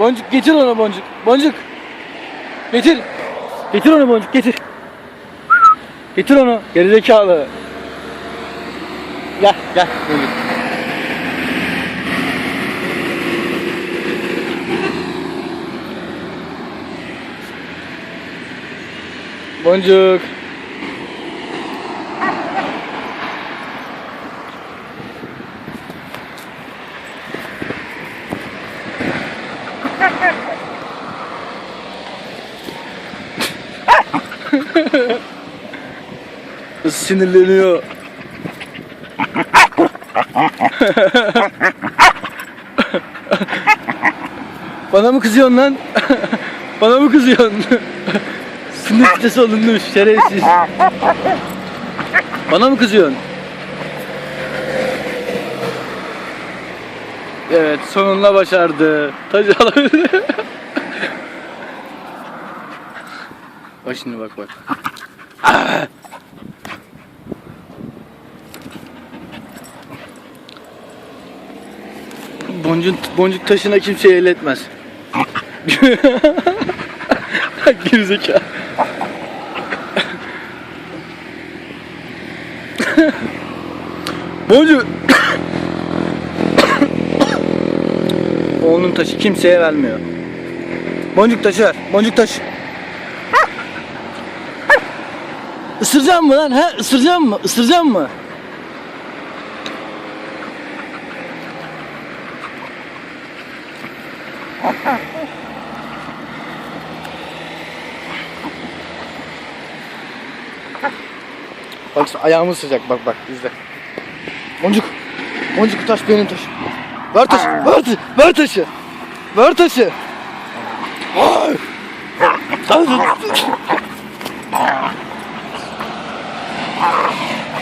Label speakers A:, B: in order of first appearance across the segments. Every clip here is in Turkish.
A: Boncuk getir onu boncuk. Boncuk. Getir. Getir onu boncuk getir. Getir onu. Gerizekalı. Gel gel boncuk. Boncuk. Sinirleniyor? Bana mı kızıyorsun lan? Bana mı kızıyorsun? Sinir sitesi alınmış şerefsiz. Bana mı kızıyorsun? Evet sonunda başardı. Tacı alabildi. Bak şimdi bak bak. Boncuk, boncuk taşına kimse el etmez. Gerizekalı. Boncuk. Onun taşı kimseye vermiyor. Boncuk taşı ver. Boncuk taş. Isıracağım mı lan? He? Isıracağım mı? Isıracağım mı? Bak ayağımı ısıracak bak bak izle. Boncuk. Boncuk taş benim taş. Ver taşı. Ver taşı. Ver taşı. Ver taşı. Ay.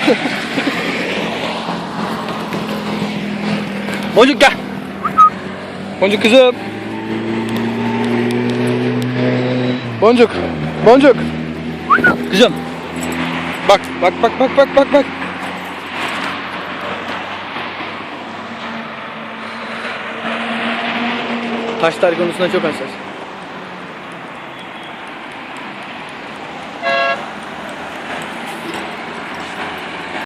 A: Boncuk gel. Boncuk kızım. Boncuk. Boncuk. Kızım. Bak bak bak bak bak bak bak. Taşlar konusunda çok hassas.